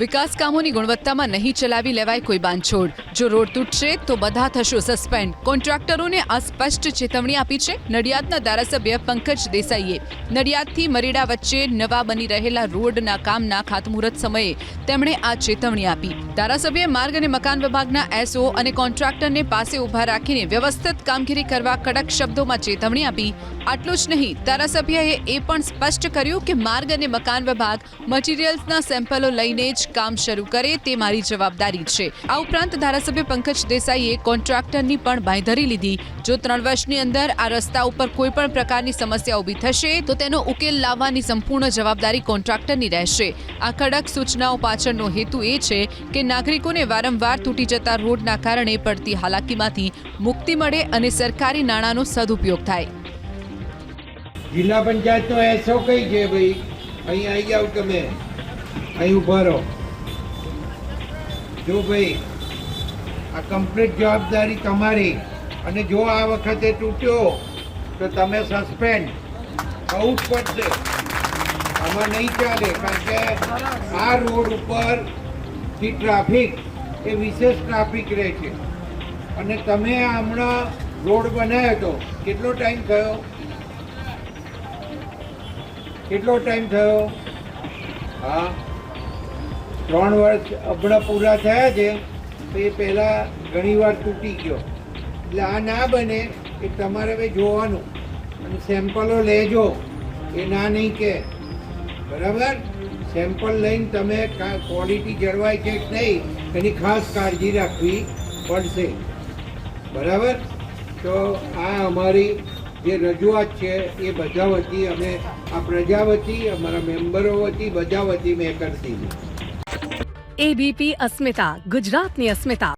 વિકાસ કામોની ગુણવત્તામાં નહીં ચલાવી લેવાય કોઈ બાંધછોડ. જો રોડ તૂટશે તો બધા થશો સસ્પેન્ડ. કોન્ટ્રાક્ટરોને આ સ્પષ્ટ ચેતવણી આપી છે નડિયાદના ધારાસભ્ય પંકજ દેસાઈએ. નડિયાદથી મરીડા વચ્ચે નવા બની રહેલા રોડના કામના ખાતમુહૂર્ત સમયે તેમણે આ ચેતવણી આપી. ધારાસભ્યએ માર્ગ અને મકાન વિભાગના એસઓ અને કોન્ટ્રાક્ટરને પાસે ઊભા રાખીને વ્યવસ્થિત કામગીરી કરવા કડક શબ્દોમાં ચેતવણી આપી. આટલું જ નહીં, ધારાસભ્યએ એ પણ સ્પષ્ટ કર્યું કે માર્ગ અને મકાન વિભાગ મટીરિયલ્સના સેમ્પલો લઈને જ કામ શરૂ કરે તે મારી જવાબદારી છે. આ ઉપરાંત ધારાસભ્ય પંકજ દેસાઈએ કોન્ટ્રાક્ટરની પણ બાંયધરી લીધી. જો ત્રણ વર્ષની અંદર આ રસ્તા ઉપર કોઈ પણ પ્રકારની સમસ્યા ઊભી થશે, તો તેનો ઉકેલ લાવવાની સંપૂર્ણ જવાબદારી કોન્ટ્રાક્ટરની રહેશે. આ કડક સૂચનાઓ પાછળનો હેતુ એ છે કે નાગરિકોને વારંવાર તૂટી જતા રોડના કારણે પડતી હાલાકીમાંથી મુક્તિ મળે અને સરકારી નાણાંનો સદુપયોગ થાય. જિલ્લા પંચાયતનો એસો કઈ છે ભાઈ, અહીં આવી જાવ તમે, અહીં ઊભા રહો. જો ભાઈ આ કમ્પ્લીટ જવાબદારી તમારી. અને જો આ વખતે તૂટ્યો, તો તમે સસ્પેન્ડ થવું જ પડશે. આમાં નહીં ચાલે, કારણ કે આ રોડ ઉપરથી ટ્રાફિક, એ વિશેષ ટ્રાફિક રહે છે. અને તમે હમણાં રોડ બનાવ્યો હતો કેટલો ટાઈમ થયો? કેટલો ટાઈમ થયો? હા? ત્રણ વર્ષ હમણાં પૂરા થયા છે? તો એ પહેલાં ઘણીવાર તૂટી ગયો. એટલે આ ના બને એ તમારે હવે જોવાનું. અને સેમ્પલો લેજો. એ ના નહીં કે. બરાબર? સેમ્પલ લઈને તમે ક્વોલિટી જળવાય છે કે નહીં, એની ખાસ કાળજી રાખવી પડશે. બરાબર? તો આ અમારી જે રજૂઆત છે એ બધા વતી અમે, આ પ્રજા વતી અમારા મેમ્બરો વતી બધા વતી મેં કરતી. એબીપી અસ્મિતા ગુજરાતની અસ્મિતા